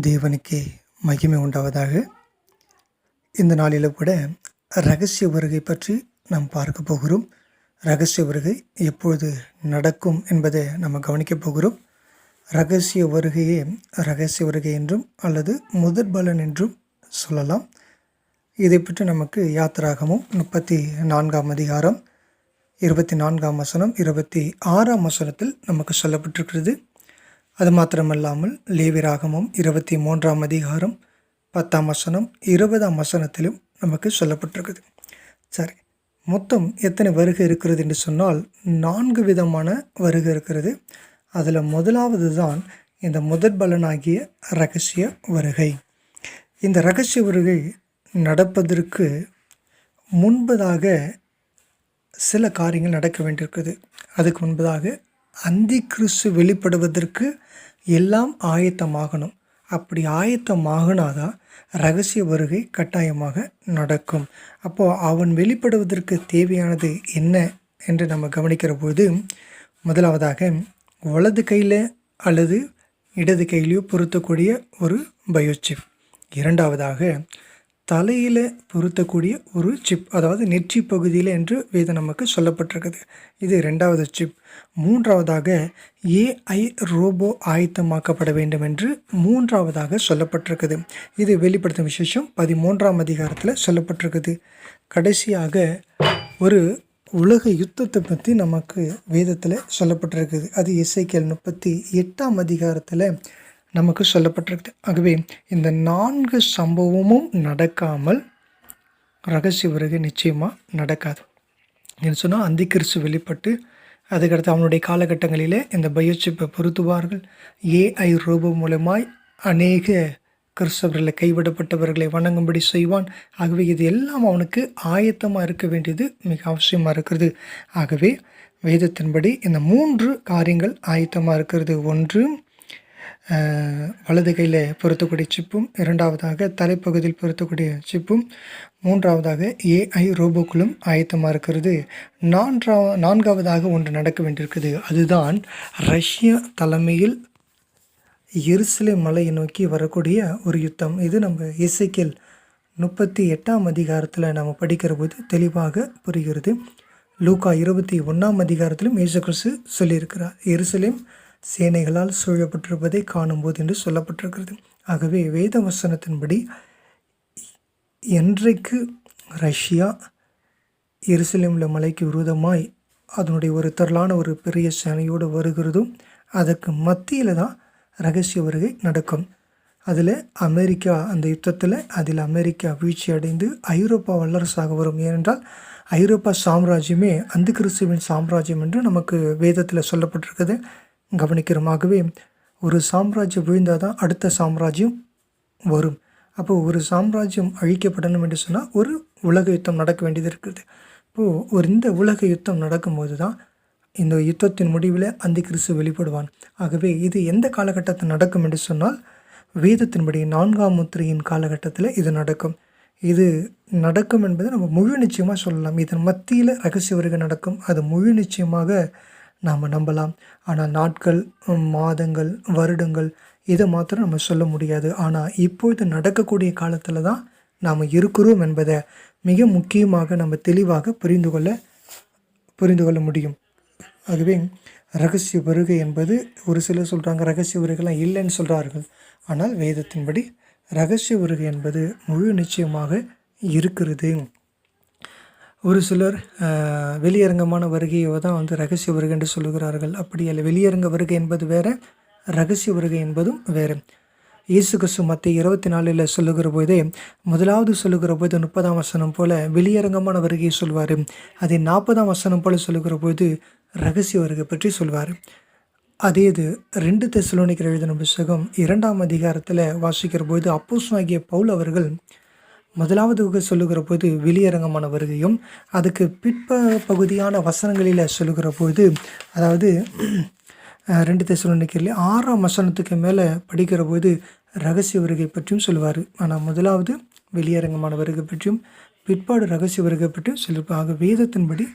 தேவனுக்கே மகிமை உண்டாவதாக. இந்த நாளில் கூட ரகசிய வருகை பற்றி நாம் பார்க்க போகிறோம். ரகசிய வருகை எப்பொழுது நடக்கும் என்பதை நம்ம கவனிக்கப் போகிறோம். ரகசிய வருகையே ரகசிய வருகை என்றும் அல்லது முதற் பலன் என்றும் சொல்லலாம். இதை பற்றி நமக்கு யாத்திராகமும் முப்பத்தி நான்காம் அதிகாரம் இருபத்தி நான்காம் வசனம் இருபத்தி ஆறாம் வசனத்தில் நமக்கு சொல்லப்பட்டிருக்கிறது. அது மாத்திரமல்லாமல் லேவிராகமும் இருபத்தி மூன்றாம் அதிகாரம் பத்தாம் வசனம் இருபதாம் வசனத்திலும் நமக்கு சொல்லப்பட்டிருக்குது. சரி மொத்தம் எத்தனை வருகை இருக்கிறது என்று சொன்னால் நான்கு விதமான வருகை இருக்கிறது. அதில் முதலாவது தான் இந்த முதற் பலனாகிய ரகசிய வருகை. இந்த ரகசிய வருகை நடப்பதற்கு முன்பதாக சில காரியங்கள் நடக்க வேண்டியிருக்குது. அதுக்கு முன்பதாக அந்தி கிறிஸ்து வெளிப்படுவதற்கு எல்லாம் ஆயத்தமாகணும். அப்படி ஆயத்தமாகனாதான் ரகசிய வருகை கட்டாயமாக நடக்கும். அப்போது அவன் வெளிப்படுவதற்கு தேவையானது என்ன என்று நம்ம கவனிக்கிற போது முதலாவதாக வலது கையில் அல்லது இடது கையிலையோ பொருத்தக்கூடிய ஒரு பயோசிப் இரண்டாவதாக தலையில் பொருத்தக்கூடிய ஒரு சிப் அதாவது நெற்றி பகுதியில் என்று வேதம் நமக்கு சொல்லப்பட்டிருக்குது. இது ரெண்டாவது சிப் மூன்றாவதாக ஏஐ ரோபோ ஆயத்தமாக்கப்பட வேண்டும் என்று மூன்றாவதாக சொல்லப்பட்டிருக்குது. இது வெளிப்படுத்தும் விசேஷம் பதிமூன்றாம் அதிகாரத்தில் சொல்லப்பட்டிருக்குது. கடைசியாக ஒரு உலக யுத்தத்தை பற்றி நமக்கு வேதத்தில் சொல்லப்பட்டிருக்குது. அது இசைக்கல் முப்பத்தி எட்டாம் அதிகாரத்தில் நமக்கு சொல்லப்பட்டிருக்குது. ஆகவே இந்த நான்கு சம்பவமும் நடக்காமல் ரகசிய வருகை நிச்சயமாக நடக்காது. என்று சொன்னால் அந்திக்கிறிசு வெளிப்பட்டு அதுக்கடுத்து அவனுடைய காலகட்டங்களிலே இந்த பயோசிப்பை பொருத்துவார்கள். ஏஐ ரூபம் மூலமாய் அநேக கிறிஸ்தவர்களை கைவிடப்பட்டவர்களை வணங்கும்படி செய்வான். ஆகவே இது எல்லாம் அவனுக்கு ஆயத்தமாக இருக்க வேண்டியது மிக அவசியமாக இருக்கிறது. ஆகவே வேதத்தின்படி இந்த மூன்று காரியங்கள் ஆயத்தமாக இருக்கிறது. ஒன்று வலது கையில் பொருத்தக்கூடிய சிப்பும் இரண்டாவதாக தலைப்பகுதியில் பொருத்தக்கூடிய சிப்பும் மூன்றாவதாக ஏஐ ரோபோக்களும் ஆயத்தமாக இருக்கிறது. நான்கா நான்காவதாக ஒன்று நடக்க வேண்டியிருக்குது. அதுதான் ரஷ்ய தலைமையில் எருசலை மலையை நோக்கி வரக்கூடிய ஒரு யுத்தம். இது நம்ம இசைக்கில் முப்பத்தி எட்டாம் அதிகாரத்தில் நம்ம படிக்கிற போது தெளிவாக புரிகிறது. லூக்கா இருபத்தி ஒன்றாம் அதிகாரத்திலும் இயேசு கிறிஸ்து சொல்லியிருக்கிறார். எருசலேம் சேனைகளால் சூழப்பட்டிருப்பதை காணும்போது என்று சொல்லப்பட்டிருக்கிறது. ஆகவே வேத வசனத்தின்படி என்றைக்கு ரஷ்யா எருசலேமில் மலைக்கு விரோதமாய் அதனுடைய ஒரு திரளான ஒரு பெரிய சேனையோடு வருகிறதும் அதற்கு மத்தியில் தான் ரகசிய வருகை நடக்கும். அதில் அமெரிக்கா அந்த யுத்தத்தில் அதில் அமெரிக்கா வீழ்ச்சி அடைந்து ஐரோப்பா வல்லரசாக வரும். ஏனென்றால் ஐரோப்பா சாம்ராஜ்யமே அந்த கிறிஸ்துவின் சாம்ராஜ்யம் என்று நமக்கு வேதத்தில் சொல்லப்பட்டிருக்குது. கவனிக்கிறோமாகவே ஒரு சாம்ராஜ்யம் விழுந்தால் தான் அடுத்த சாம்ராஜ்யம் வரும். அப்போது ஒரு சாம்ராஜ்யம் அழிக்கப்படணும் என்று சொன்னால் ஒரு உலக யுத்தம் நடக்க வேண்டியது இருக்குது இப்போது ஒரு இந்த உலக யுத்தம் நடக்கும்போது தான் இந்த யுத்தத்தின் முடிவில் அந்த கிறிஸ்து வெளிப்படுவான். ஆகவே இது எந்த காலகட்டத்தில் நடக்கும் என்று சொன்னால் வேதத்தின்படி நான்காம் முத்திரையின் காலகட்டத்தில் இது நடக்கும். இது நடக்கும் என்பதை நம்ம முழு நிச்சயமாக சொல்லலாம். இதன் மத்தியில் ரகசிய வருகை நடக்கும். அது முழு நிச்சயமாக நாம் நம்பலாம். ஆனால் நாட்கள் மாதங்கள் வருடங்கள் இதை மாத்திரம் நம்ம சொல்ல முடியாது. ஆனால் இப்பொழுது நடக்கக்கூடிய காலத்தில் தான் நாம் இருக்கிறோம் என்பதை மிக முக்கியமாக நம்ம தெளிவாக புரிந்து கொள்ள புரிந்து கொள்ள முடியும். ஆகவே ரகசிய வருகை என்பது ஒரு சிலர் சொல்கிறாங்க ரகசிய வருகைலாம் இல்லைன்னு சொல்கிறார்கள் ஆனால் வேதத்தின்படி ரகசிய வருகை என்பது முழு நிச்சயமாக இருக்கிறது. ஒரு சிலர் வெளியரங்கமான வருகையை தான் வந்து ரகசிய வருகை என்று சொல்லுகிறார்கள். அப்படி அல்ல வெளியரங்க வருகை என்பது வேறு ரகசிய வருகை என்பதும் வேறு. இயேசு கிறிஸ்து மத்திய இருபத்தி நாலில் சொல்லுகிற போதே முதலாவது சொல்லுகிற போது முப்பதாம் வசனம் போல வெளியரங்கமான வருகையை சொல்வார். அதை நாற்பதாம் வசனம் போல சொல்லுகிற போது ரகசிய வருகை பற்றி சொல்வார். அதே இது ரெண்டு தெசலோனிக்கிற எழுதின புஸ்தகம் இரண்டாம் அதிகாரத்தில் வாசிக்கிற போது அப்போஸ் ஆகிய பவுல் அவர்கள் முதலாவது சொல்லுகிற போது வெளியரங்கமான வருகையும் அதுக்கு பிற்ப பகுதியான வசனங்களில் சொல்லுகிற போது அதாவது ரெண்டு தேசலோனிக்கரில் ஆறாம் வசனத்துக்கு மேலே படிக்கிற போது ரகசிய வருகை பற்றியும் சொல்லுவார். ஆனால் முதலாவது வெளியரங்கமான வருகை பற்றியும் பிற்பாடு ரகசிய வருகை பற்றியும் சொல்லியிருப்பாங்க வேதத்தின்படி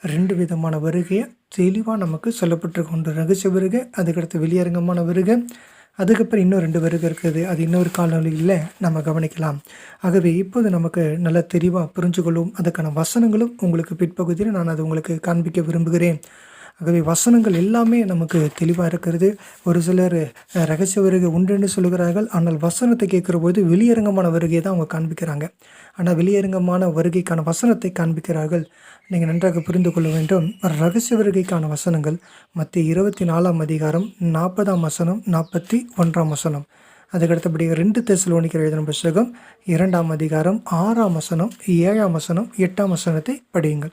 ரெண்டு விதமான வருகையை தெளிவாக நமக்கு சொல்லப்பட்டிருக்கு ஒன்று ரகசிய வருகை அதுக்கடுத்து வெளியரங்கமான வருகை அதுக்கப்புறம் இன்னும் ரெண்டு வருகை இருக்குது. அது இன்னொரு காலநிலையில் நம்ம கவனிக்கலாம். ஆகவே இப்போது நமக்கு நல்ல தெளிவாக புரிஞ்சுக்கொள்ளும். அதுக்கான வசனங்களும் உங்களுக்கு பிற்பகுதியில் நான் அது உங்களுக்கு காண்பிக்க விரும்புகிறேன். ஆகவே வசனங்கள் எல்லாமே நமக்கு தெளிவாக இருக்கிறது. ஒரு சிலர் ரகசிய வருகை உண்டுன்னு சொல்லுகிறார்கள். ஆனால் வசனத்தை கேட்குற போது வெளியரங்கமான வருகையை தான் அவங்க காண்பிக்கிறாங்க. ஆனால் வெளியரங்கமான வருகைக்கான வசனத்தை காண்பிக்கிறார்கள். நீங்கள் நன்றாக புரிந்து கொள்ள வேண்டும். ரகசிய வருகைக்கான வசனங்கள் மத்திய இருபத்தி நாலாம் அதிகாரம் நாற்பதாம் வசனம் நாற்பத்தி ஒன்றாம் வசனம். அதுக்கடுத்தபடி ரெண்டு தெசலோனிக்கர் எழுதின புஸ்தகம் இரண்டாம் அதிகாரம் ஆறாம் வசனம் ஏழாம் வசனம் எட்டாம் வசனத்தை படியுங்கள்.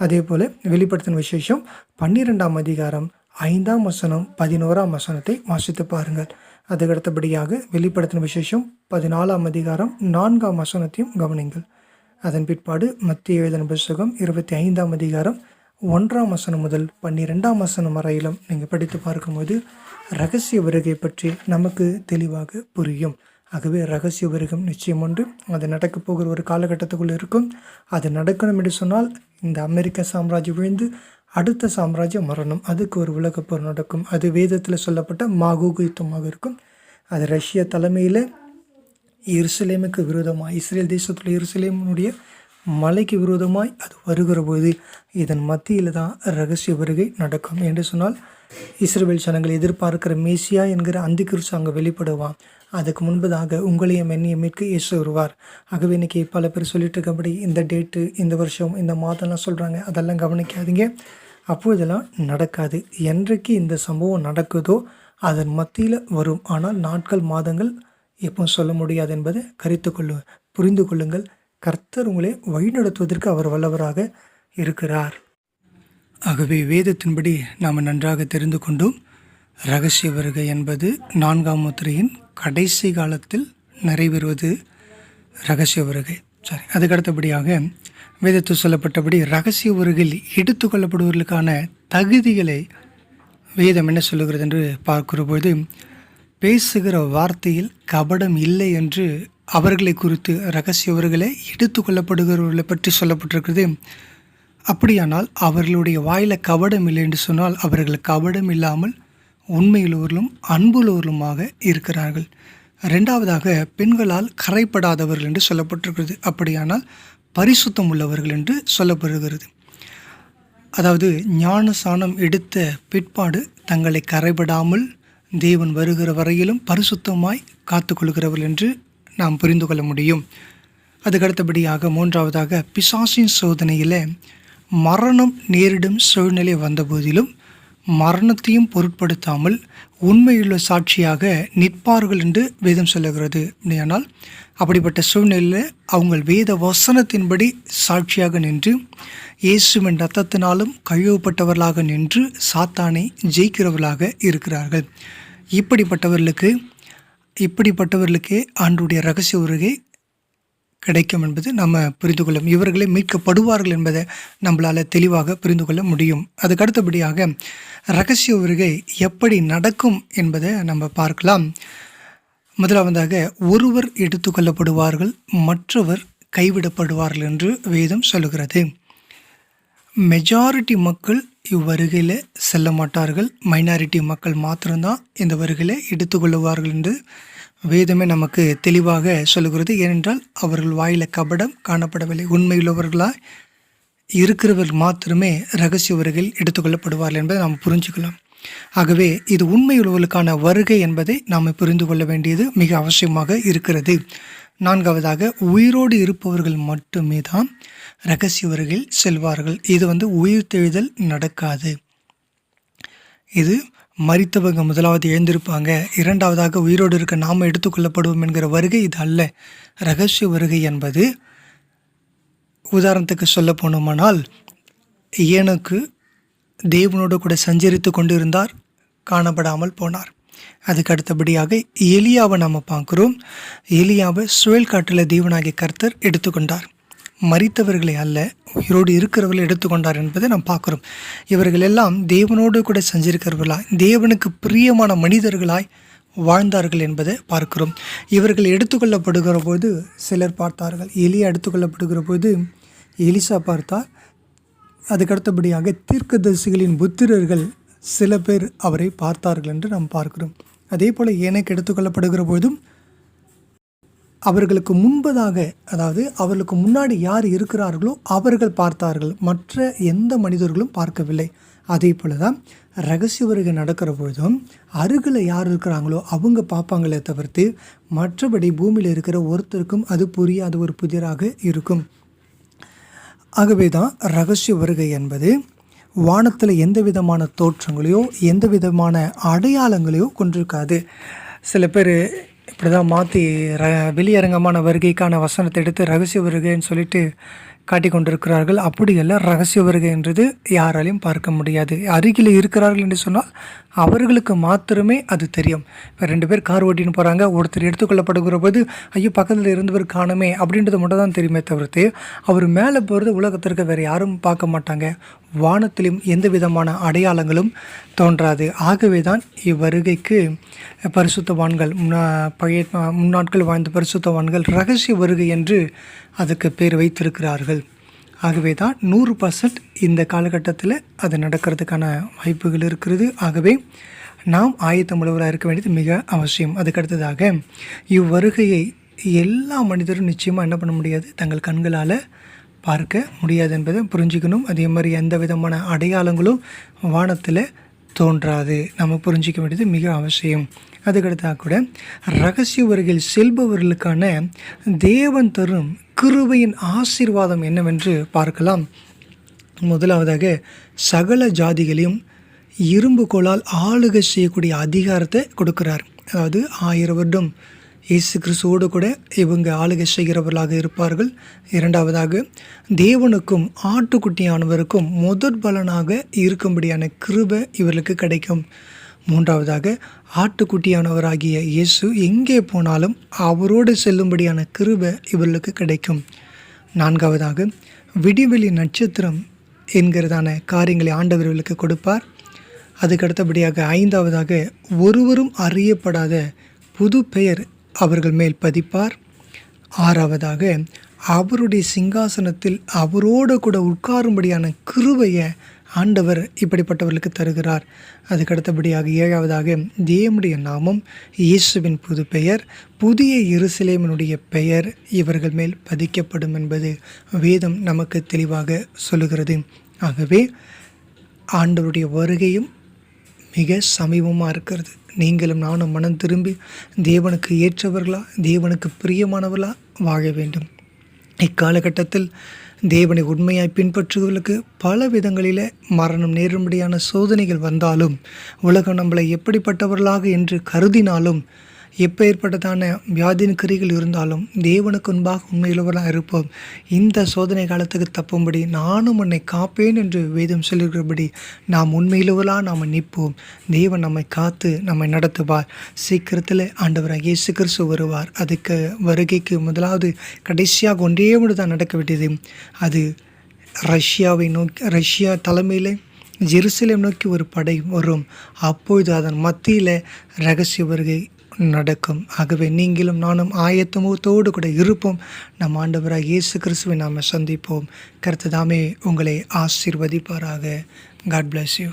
அதே போல் வெளிப்படுத்தின விசேஷம் பன்னிரெண்டாம் அதிகாரம் ஐந்தாம் வசனம் பதினோராம் வசனத்தை வாசித்து பாருங்கள். அதுக்கடுத்தபடியாக வெளிப்படுத்தின விசேஷம் பதினாலாம் அதிகாரம் நான்காம் வசனத்தையும் கவனிங்கள். அதன் பிற்பாடு மத்திய எழுதின புஸ்தகம் இருபத்தி ஐந்தாம் அதிகாரம் ஒன்றாம் வசனம் முதல் பன்னிரெண்டாம் வசனம் வரையிலும் நீங்கள் படித்து பார்க்கும்போது ரகசிய வருகை பற்றி நமக்கு தெளிவாக புரியும். ஆகவே ரகசிய வருகம் நிச்சயம் ஒன்று அது நடக்கப் போகிற ஒரு காலகட்டத்துக்குள் இருக்கும். அது நடக்கணும் என்று சொன்னால் இந்த அமெரிக்க சாம்ராஜ்யம் விழுந்து அடுத்த சாம்ராஜ்யம் மரணம். அதுக்கு ஒரு உலகப்போர் நடக்கும். அது வேதத்தில் சொல்லப்பட்ட மாகூகு யுத்தமாக இருக்கும். அது ரஷ்ய தலைமையில் எருசலேமுக்கு விரோதமாக இஸ்ரேல் தேசத்தில் எருசலேமுடைய மலைக்கு விரோதமாய் அது வருகிற போது இதன் மத்தியில் தான் ரகசிய வருகை நடக்கும் என்று சொன்னால் இஸ்ரேல் ஜனங்கள் எதிர்பார்க்கிற மேசியா என்கிற அந்திகிறிஸ்து அங்கே வெளிப்படுவான். அதுக்கு முன்பதாக உங்களையும் என்னையும் மீட்க இயேசு வருவார். ஆகவே இன்னைக்கு பல பேர் சொல்லிட்டு இருக்கபடி இந்த டேட்டு இந்த வருஷம் இந்த மாதம்லாம் சொல்கிறாங்க அதெல்லாம் கவனிக்காதீங்க. அப்போதெல்லாம் நடக்காது. என்றைக்கு இந்த சம்பவம் நடக்குதோ அதன் மத்தியில் வரும். ஆனால் நாட்கள் மாதங்கள் எப்பவும் சொல்ல முடியாது என்பதை கருத்து கொள்ளு புரிந்து கொள்ளுங்கள். கர்த்தர் உங்களை வழிநடத்துவதற்கு அவர் வல்லவராக இருக்கிறார். ஆகவே வேதத்தின்படி நாம் நன்றாக தெரிந்து கொண்டோம். ரகசிய வருகை என்பது நான்காம் முத்திரையின் கடைசி காலத்தில் நிறைவேறுவது. ரகசிய வருகை சரி அதுக்கடுத்தபடியாக வேதத்தில் சொல்லப்பட்டபடி ரகசிய வருகையில் எடுத்துக்கொள்ளப்படுவர்களுக்கான தகுதிகளை வேதம் என்ன சொல்லுகிறது என்று பார்க்கிற பொழுது பேசுகிற வார்த்தையில் கபடம் இல்லை என்று அவர்களை குறித்து ரகசியவர்களை எடுத்துக்கொள்ளப்படுகிறவர்களை பற்றி சொல்லப்பட்டிருக்கிறது. அப்படியானால் அவர்களுடைய வாயில் கபடம் இல்லை என்று சொன்னால் அவர்கள் கபடம் இல்லாமல் உண்மையுள்ளவர்களும் அன்புள்ளவர்களுமாக இருக்கிறார்கள். ரெண்டாவதாக பெண்களால் கரைப்படாதவர்கள் என்று சொல்லப்பட்டிருக்கிறது. அப்படியானால் பரிசுத்தம் உள்ளவர்கள் என்று சொல்லப்படுகிறது. அதாவது ஞான சாணம் எடுத்த பிற்பாடு தங்களை கரைபடாமல் தேவன் வருகிற வரையிலும் பரிசுத்தமாய் காத்துக்கொள்கிறவர்கள் என்று நாம் புரிந்து கொள்ள முடியும். அதுக்கடுத்தபடியாக மூன்றாவதாக பிசாசின் சோதனையில் மரணம் நேரிடும் சூழ்நிலை வந்தபோதிலும் மரணத்தையும் பொருட்படுத்தாமல் உண்மையுள்ள சாட்சியாக நிற்பார்கள் என்று வேதம் சொல்லுகிறது. ஆனால் அப்படிப்பட்ட சூழ்நிலையில் அவங்கள் வேத வசனத்தின்படி சாட்சியாக நின்று இயேசுவின் ரத்தத்தினாலும் கழுவப்பட்டவர்களாக நின்று சாத்தானை ஜெயிக்கிறவர்களாக இருக்கிறார்கள். இப்படிப்பட்டவர்களுக்கு இப்படிப்பட்டவர்களுக்கு ஆண்டுடைய ரகசிய உருகை கிடைக்கும் என்பது நம்ம புரிந்து கொள்ளும் இவர்களே மீட்கப்படுவார்கள் என்பதை நம்மளால் தெளிவாக புரிந்து கொள்ள முடியும். அதுக்கு அடுத்தபடியாக ரகசிய வருகை எப்படி நடக்கும் என்பதை நம்ம பார்க்கலாம். முதலாவதாக ஒருவர் எடுத்துக்கொள்ளப்படுவார்கள் மற்றவர் கைவிடப்படுவார்கள் என்று வேதம் சொல்லுகிறது. மெஜாரிட்டி மக்கள் இவ்வருகையில் செல்ல மாட்டார்கள். மைனாரிட்டி மக்கள் மாத்திரம்தான் இந்த வருகையில் எடுத்துக்கொள்ளுவார்கள் என்று வேதமே நமக்கு தெளிவாக சொல்லுகிறது. ஏனென்றால் அவர்கள் வாயில் கபடம் காணப்படவில்லை. உண்மையுள்ளவர்களாக இருக்கிறவர்கள் மாத்திரமே ரகசிய வருகையில் எடுத்துக்கொள்ளப்படுவார்கள் என்பதை நாம் புரிஞ்சுக்கலாம். ஆகவே இது உண்மையுள்ளவர்களுக்கான வருகை என்பதை நாம் புரிந்து கொள்ள வேண்டியது மிக அவசியமாக இருக்கிறது. நான்காவதாக உயிரோடு இருப்பவர்கள் மட்டுமே தான் ரகசிய வருகையில் செல்வார்கள். இது வந்து உயிர் தெழுதல் நடக்காது. இது மறித்தவங்க முதலாவது எழுந்திருப்பாங்க. இரண்டாவதாக உயிரோடு இருக்க நாம் எடுத்துக்கொள்ளப்படுவோம் என்கிற வருகை இது அல்ல. ரகசிய வருகை என்பது உதாரணத்துக்கு சொல்ல போனோமானால் ஏனுக்கு தேவனோடு கூட சஞ்சரித்து கொண்டிருந்தார் காணப்படாமல் போனார். அதுக்கு அடுத்தபடியாக எலியாவை நாம் பார்க்குறோம். எலியாவை சுழல் காட்டில் தேவனாகிய கர்த்தர் எடுத்துக்கொண்டார். மறித்தவர்களை அல்ல உயிரோடு இருக்கிறவர்களை எடுத்துக்கொண்டார் என்பதை நாம் பார்க்குறோம். இவர்கள் எல்லாம் தேவனோடு கூட செஞ்சிருக்கிறவர்களாய் தேவனுக்கு பிரியமான மனிதர்களாய் வாழ்ந்தார்கள் என்பதை பார்க்கிறோம். இவர்கள் எடுத்துக்கொள்ளப்படுகிற போது சிலர் பார்த்தார்கள். எலியா எடுத்துக்கொள்ளப்படுகிற போது எலிசா பார்த்தார். அதுக்கடுத்தபடியாக தீர்க்கதரிசிகளின் புத்திரர்கள் சில பேர் அவரை பார்த்தார்கள் என்று நாம் பார்க்கிறோம். அதே போல் ஏனைக்கு எடுத்துக்கொள்ளப்படுகிற பொழுதும் அவர்களுக்கு முன்பதாக அதாவது அவர்களுக்கு முன்னாடி யார் இருக்கிறார்களோ அவர்கள் பார்த்தார்கள். மற்ற எந்த மனிதர்களும் பார்க்கவில்லை. அதே போல தான் ரகசிய வருகை நடக்கிற பொழுதும் அருகில் யார் இருக்கிறாங்களோ அவங்க பார்ப்பாங்களே தவிர்த்து மற்றபடி பூமியில் இருக்கிற ஒருத்தருக்கும் அது புரியாத ஒரு புதிராக இருக்கும். ஆகவே தான் ரகசிய வருகை என்பது வானத்தில் எந்த விதமான தோற்றங்களையோ எந்த விதமான அடையாளங்களையோ கொண்டிருக்காது. சில பேர் இப்படி தான் மாற்றி ர வெளியரங்கமான வருகைக்கான வசனத்தை எடுத்து ரகசிய வருகைன்னு சொல்லிட்டு காட்டிக்கொண்டிருக்கிறார்கள். அப்படியல்ல ரகசிய வருகை என்றது யாராலையும் பார்க்க முடியாது. அருகில் இருக்கிறார்கள் என்று சொன்னால் அவர்களுக்கு மாத்திரமே அது தெரியும். இப்போ ரெண்டு பேர் கார் ஓட்டின்னு போகிறாங்க ஒருத்தர் எடுத்துக்கொள்ளப்படுகிற போது ஐயோ பக்கத்தில் இருந்தவர் காணுமே அப்படின்றது மட்டும் தான் தெரியுமே தவிர்த்து அவர் மேலே போகிறது உலகத்திற்கு வேறு யாரும் பார்க்க மாட்டாங்க. வானத்திலும் எந்த விதமான அடையாளங்களும் தோன்றாது. ஆகவே தான் இவ்வருகைக்கு பரிசுத்தவான்கள் முன்னா பழைய முன்னாட்கள் வாழ்ந்த பரிசுத்தவான்கள் ரகசிய வருகை என்று அதுக்கு பேர் வைத்திருக்கிறார்கள். ஆகவே தான் நூறு பர்சன்ட் இந்த காலகட்டத்தில் அது நடக்கிறதுக்கான வாய்ப்புகள் இருக்கிறது. ஆகவே நாம் ஆயத்த முழுவராக இருக்க வேண்டியது மிக அவசியம். அதுக்கடுத்ததாக இவ்வருகையை எல்லா மனிதரும் நிச்சயமாக என்ன பண்ண முடியாது? தங்கள் கண்களால் பார்க்க முடியாது என்பதை புரிஞ்சுக்கணும். அதே மாதிரி எந்த விதமான அடையாளங்களும் வானத்தில் தோன்றாது. நம்ம புரிஞ்சிக்க வேண்டியது மிக அவசியம். அதுக்கடுத்தா கூட ரகசிய வருகையில் செல்பவர்களுக்கான தேவன் தரும் கிருபையின் ஆசீர்வாதம் என்னவென்று பார்க்கலாம். முதலாவதாக சகல ஜாதிகளையும் இரும்பு கோளால் ஆளுகை செய்யக்கூடிய அதிகாரத்தை கொடுக்கிறார். அதாவது ஆயிரம் வருடம் இயேசு கிறிஸ்துவோடு கூட இவங்க ஆளுகை செய்கிறவர்களாக இருப்பார்கள். இரண்டாவதாக தேவனுக்கும் ஆட்டுக்குட்டியானவருக்கும் முதற் பலனாக இருக்கும்படியான கிருபை இவர்களுக்கு கிடைக்கும். மூன்றாவதாக ஆட்டுக்குட்டியானவராகிய இயேசு எங்கே போனாலும் அவரோடு செல்லும்படியான கிருபை இவர்களுக்கு கிடைக்கும். நான்காவதாக விடிவெளி நட்சத்திரம் என்கிறதான காரியங்களை ஆண்டவர்களுக்கு கொடுப்பார். அதுக்கு அடுத்தபடியாக ஐந்தாவதாக ஒருவரும் அறியப்படாத புது பெயர் அவர்கள் மேல் பதிப்பார். ஆறாவதாக அவருடைய சிங்காசனத்தில் அவரோடு கூட உட்காரும்படியான கிருவையை ஆண்டவர் இப்படிப்பட்டவர்களுக்கு தருகிறார். அதுக்கு அடுத்தபடியாக ஏழாவதாக தேவனுடைய நாமம் இயேசுவின் புது பெயர் புதிய இருசிலேமனுடைய பெயர் இவர்கள் மேல் பதிக்கப்படும் என்பது வேதம் நமக்கு தெளிவாக சொல்லுகிறது. ஆகவே ஆண்டவருடைய வருகையும் மிக சமீபமாக இருக்கிறது. நீங்களும் நானும் மனம் திரும்பி தேவனுக்கு ஏற்றவர்களா தேவனுக்கு பிரியமானவர்களா வாழ வேண்டும். இக்காலகட்டத்தில் தேவனை உண்மையாய் பின்பற்றுவர்களுக்கு பல விதங்களில் மரணம் நேரும்படியான சோதனைகள் வந்தாலும் உலகம் நம்மளை எப்படிப்பட்டவர்களாக என்று கருதினாலும் எப்பேற்பட்டதான வியாதின் கிரிகள் இருந்தாலும் தேவனுக்கு முன்பாக உண்மையுள்ளவராக இருப்போம். இந்த சோதனை காலத்துக்கு தப்பும்படி நானும் உன்னை காப்பேன் என்று வேதம் சொல்லுகிறபடி நாம் உண்மையுள்ளவர்களாக நாம் நிற்போம். தேவன் நம்மை காத்து நம்மை நடத்துவார். சீக்கிரத்தில் ஆண்டவராக இயேசு கிறிஸ்து வருவார். அதுக்கு வருகைக்கு முதலாவது கடைசியாக ஒன்றே ஒன்று தான் நடக்க வேண்டியது. அது ரஷ்யாவை நோக்கி ரஷ்யா தலைமையில் ஜெருசலேம் நோக்கி ஒரு படை வரும். அப்பொழுது அதன் மத்தியில் ரகசிய வருகை நடக்கும். ஆகவே நீங்களும் நானும் ஆயத்தமுகத்தோடு கூட இருப்போம். நம் ஆண்டவராக இயேசு கிறிஸ்துவை நாம் சந்திப்போம். கருத்து தாமே உங்களை ஆசீர்வதிப்பாராக. God bless you